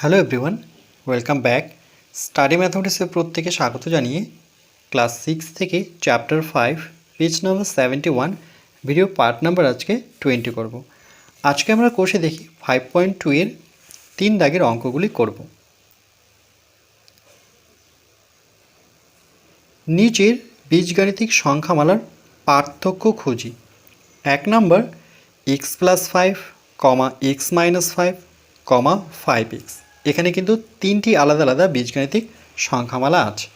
Hello everyone welcome back study ম্যাথমেটিক্সের প্রত্যেকে স্বাগত জানিয়ে ক্লাস সিক্স থেকে chapter five page number seventy one video part number আজকে twenty করব। আজকে আমরা কোষে দেখি ফাইভ পয়েন্ট টু এর তিন দাগের অঙ্কগুলি করব। নিচের বীজগাণিতিক সংখ্যামালার পার্থক্য খুঁজি। এক নম্বর x plus five comma x minus five comma five x এখানে কিন্তু তিনটি আলাদা আলাদা বীজগাণিতিক সংখ্যামালা আছে।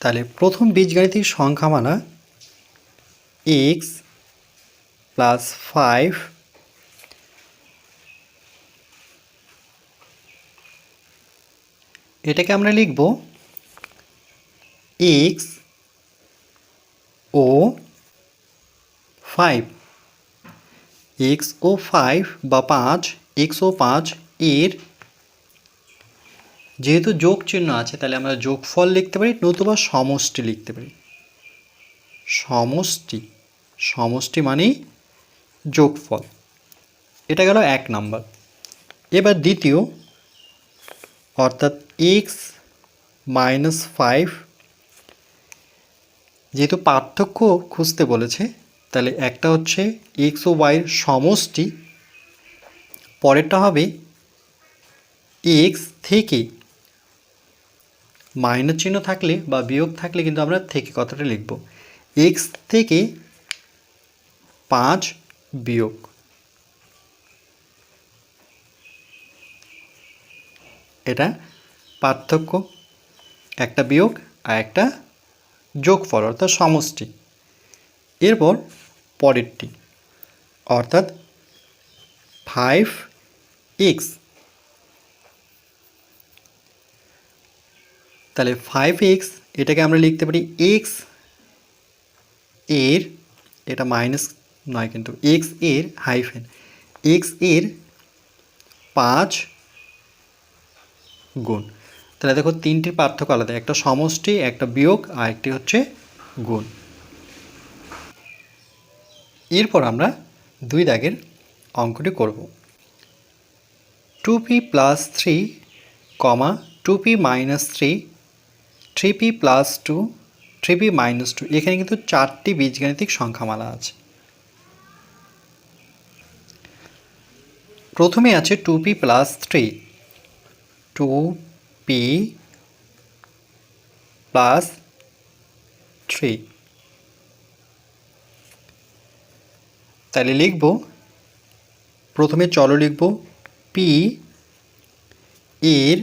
তাহলে প্রথম বীজগাণিতিক সংখ্যামালা এক্স প্লাস ফাইভ এটাকে আমরা লিখব এক্স ও ফাইভ এক্স ও ফাইভ বা পাঁচ এক্স ও পাঁচ এর যেহেতু যোগ চিহ্ন আছে, তাহলে আমরা যোগফল লিখতে পারি নতুবা সমষ্টি লিখতে পারি। সমষ্টি সমষ্টি মানেই যোগফল। এটা গেল এক নাম্বার। এবার দ্বিতীয়, অর্থাৎ এক্স মাইনাস ফাইভ যেহেতু পার্থক্য খুঁজতে বলেছে, তাহলে একটা হচ্ছে এক্স ও ওয়াইয়ের সমষ্টি পরেরটা হবে এক্স থেকে মাইনাস চিহ্ন থাকলে বা বিয়োগ থাকলে কিন্তু আমরা থেকে কথাটা লিখব। এক্স থেকে পাঁচ বিয়োগ। এটা পার্থক্য। একটা বিয়োগ আর একটা যোগফল অর্থাৎ সমষ্টি। এরপর পরেরটি। অর্থাৎ ফাইভ এক্স। তাহলে ফাইভ এক্স, এটাকে আমরা লিখতে পারি এক্সের, এটা মাইনাস নয় কিন্তু এক্সের হাইফেন এক্সের পাঁচ গুণ। তাহলে দেখো তিনটির পার্থক্য আলাদা, একটা সমষ্টি, একটা বিয়োগ, আর একটি হচ্ছে গুণ। এরপর আমরা দুই দাগের অঙ্কটি করব। Two p plus three comma two p minus three three p plus two three p minus two এখানে কিন্তু চারটি বীজগাণিতিক সংখ্যামালা আছে। প্রথমে আছে two p plus three two p plus three তাহলে লিখব, প্রথমে চলো লিখব পি এর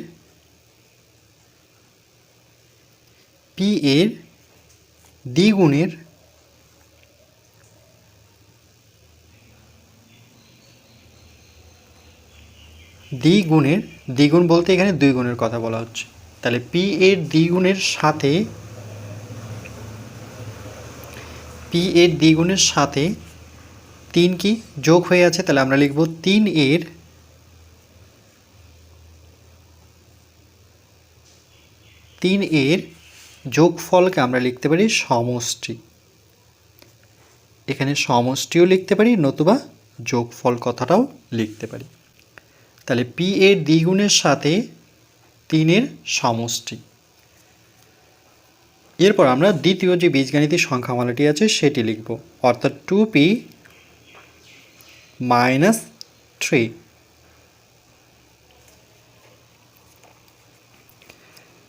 পি এর দ্বিগুণের দ্বিগুণের দ্বিগুণ বলতে এখানে দুই গুণের কথা বলা হচ্ছে। তাহলে পি এর দ্বিগুণের সাথে পি এর দ্বিগুণের সাথে তিন কি যোগ হয়ে আছে? তাহলে আমরা লিখব তিন এর তিন এর যোগফলকে আমরা লিখতে পারি সমষ্টি। এখানে সমষ্টিও লিখতে পারি, নতুবা যোগফল কথাটাও লিখতে পারি। তাহলে পি এর দ্বিগুণের সাথে তিনের সমষ্টি। এরপর আমরা দ্বিতীয় যে বীজগাণিতিক সংখ্যামালাটি আছে, সেটি লিখব। অর্থাৎ টু পি মাইনাস থ্রি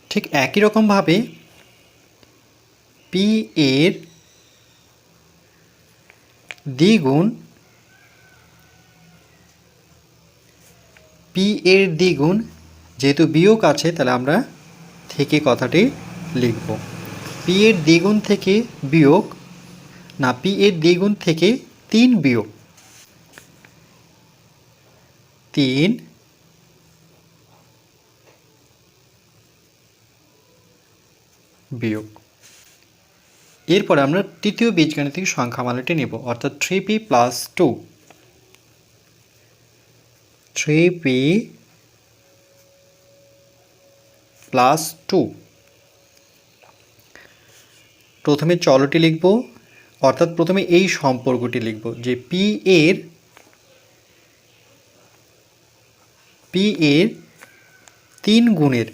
ঠিক একই রকমভাবে পি এর দ্বিগুণ পি এর দ্বিগুণ যেহেতু বিয়োগ আছে, তাহলে আমরা থেকে কথাটি লিখব। পি এর দ্বিগুণ থেকে বিয়োগ না পি এর দ্বিগুণ থেকে তিন বিয়োগ। তিন বিয়োগ। এরপর আমরা তৃতীয় বীজগাণিতিক সংখ্যামালাটি নেব, অর্থাৎ three p plus two three p plus two প্রথমে চলটি লিখব, অর্থাৎ প্রথমে এই সম্পর্কটি লিখব, যে পি এর পি এর তিন গুণের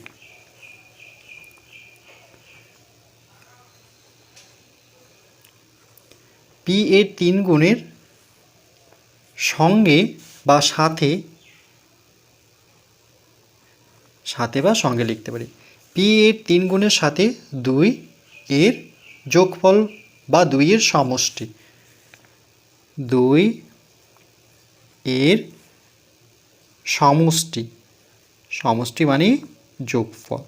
পি এর তিন গুণের সঙ্গে বা সাথে সাথে বা সঙ্গে লিখতে পারি। পি এর তিন গুণের সাথে দুই এর যোগফল বা দুইয়ের সমষ্টি, দুই এর সমষ্টি সমষ্টি মানে যোগফল।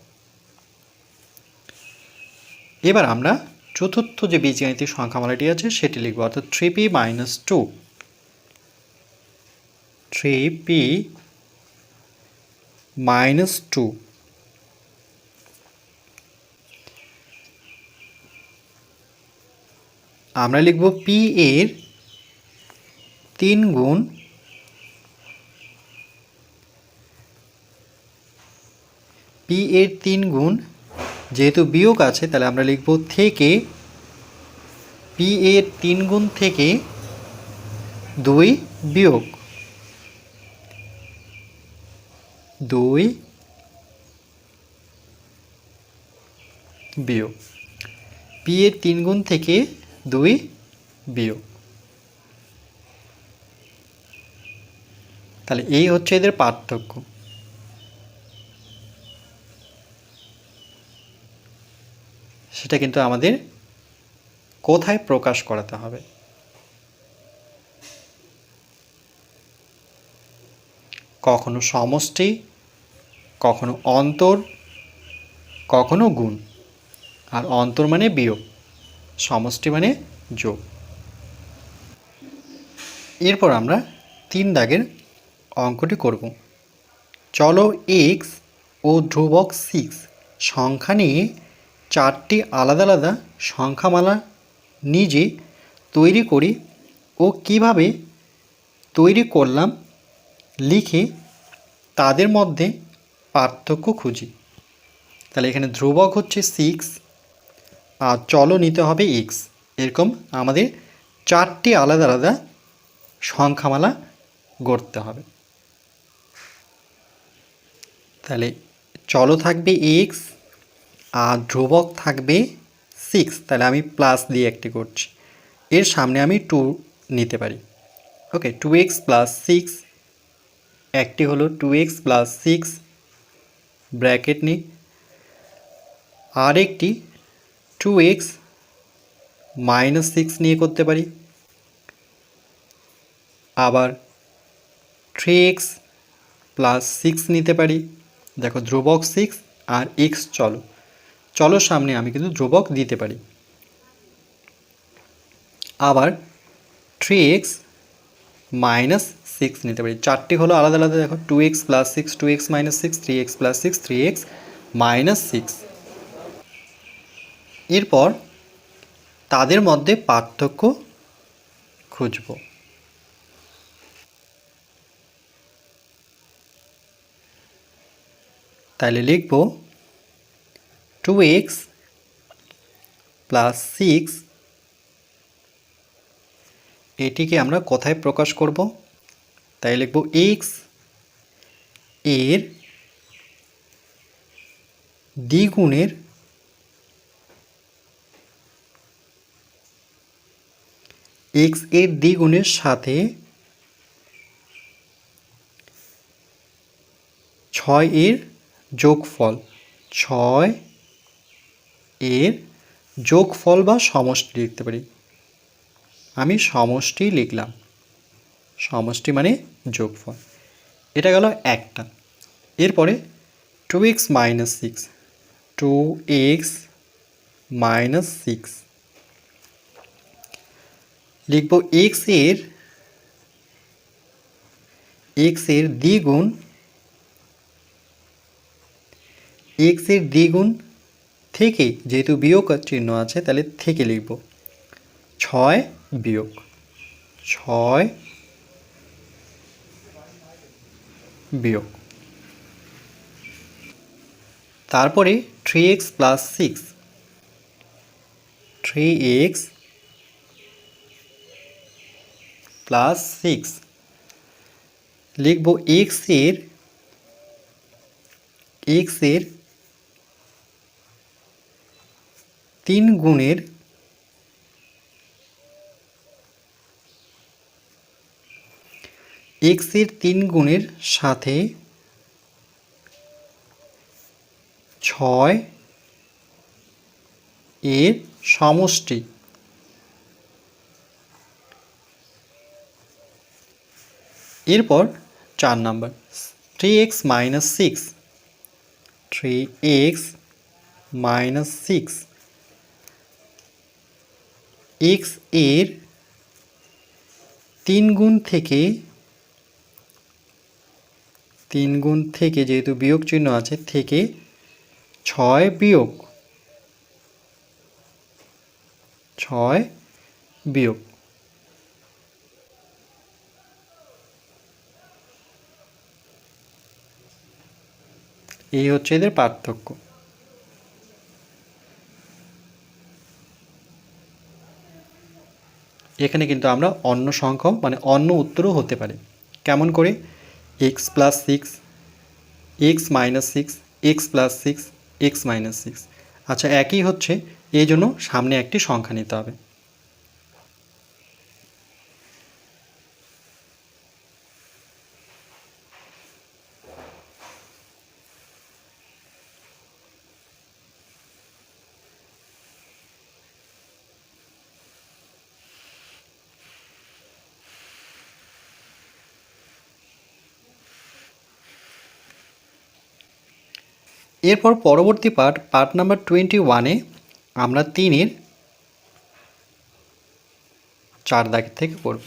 এবার আমরা চতুর্থ যে বীজগাণিতিক সংখ্যামালাটি আছে, সেটি লিখব। অর্থাৎ three p minus two three p minus two আমরা লিখব পি এর তিন গুণ পি এর তিন গুণ যেহেতু বিয়োগ আছে, তাহলে আমরা লিখব থেকে পি এর তিন গুণ থেকে দুই বিয়োগ। দুই বিয়োগ। পি এর তিন গুণ থেকে দুই বিয়োগ। তাহলে এই হচ্ছে এদের পার্থক্য। সেটা কিন্তু আমাদের কোথায় প্রকাশ করাতে হবে? কখনো সমষ্টি, কখনো অন্তর, কখনো গুণ। আর অন্তর মানে বিয়োগ, সমষ্টি মানে যোগ। এরপর আমরা তিন দাগের অঙ্কটি করব। চলো এক্স ও ধ্রুবক সিক্স সংখ্যা নিয়ে চারটি আলাদা আলাদা সংখ্যামালা নিজে তৈরি করি ও কীভাবে তৈরি করলাম লিখে তাদের মধ্যে পার্থক্য খুঁজি। তাহলে এখানে ধ্রুবক হচ্ছে সিক্স আর চলো নিতে হবে এক্স এরকম আমাদের চারটি আলাদা আলাদা সংখ্যামালা গড়তে হবে। তাহলে চলো থাকবে এক্স আর ধ্রুবক থাকবে সিক্স তাহলে আমি প্লাস দিয়ে একটি করছি। এর সামনে আমি টু নিতে পারি। Okay two x plus six একটি হলো two x plus six bracket নিই। আর একটি টু এক্স মাইনাস সিক্স নিয়ে করতে পারি। আবার থ্রি এক্স প্লাস সিক্স নিতে পারি। দেখো, ধ্রুবক সিক্স আর এক্স চলো। চলো সামনে আমি কিন্তু ধ্রুবক দিতে পারি। আবার থ্রি এক্স মাইনাস সিক্স নিতে পারি। চারটি হলো আলাদা আলাদা, দেখো two x plus six two x minus six three x plus six three x minus six এরপর তাদের মধ্যে পার্থক্য খুঁজব। তাহলে লিখব টু এক্স প্লাস সিক্স এটিকে আমরা কোথায় প্রকাশ করব? তাই লিখব এক্সের দ্বিগুণের এক্সের দ্বিগুণের সাথে ছয় এর যোগফল, ছয় এর যোগফল বা সমষ্টি লিখতে পারি। আমি সমষ্টি লিখলাম। সমষ্টি মানে যোগফল। এটা গেল একটা। এরপরে two x minus six two x minus six লিখব এক্সের এক্সের দ্বিগুণ এক্সের দ্বিগুণ থেকে যেহেতু বিয়োগ চিহ্ন আছে, তাহলে থেকে লিখব। ছয় বিয়োগ। ছয় বিয়োগ। তারপরে three x plus six three x plus six লিখব এক্সের এক্সের তিন গুণের এক্সের তিন গুণের সাথে ছয় এর সমষ্টি। এরপর চার number three x minus six three x minus six এক্সের তিন গুণ থেকে, তিন গুণ থেকে যেহেতু বিয়োগ চিহ্ন আছে, থেকে ছয় বিয়োগ ছয় বিয়োগ। এই হচ্ছে এদের পার্থক্য। এখানে কিন্তু আমরা অন্য সংখ্যক মানে অন্য উত্তরও হতে পারে। কেমন করে? X plus six x minus six x plus six x minus six আচ্ছা একই হচ্ছে, এই জন্য সামনে একটি সংখ্যা নিতে হবে। এরপর পরবর্তী পার্ট পার্ট নাম্বার টোয়েন্টি ওয়ানে আমরা তিনের চার দাগের থেকে পড়ব।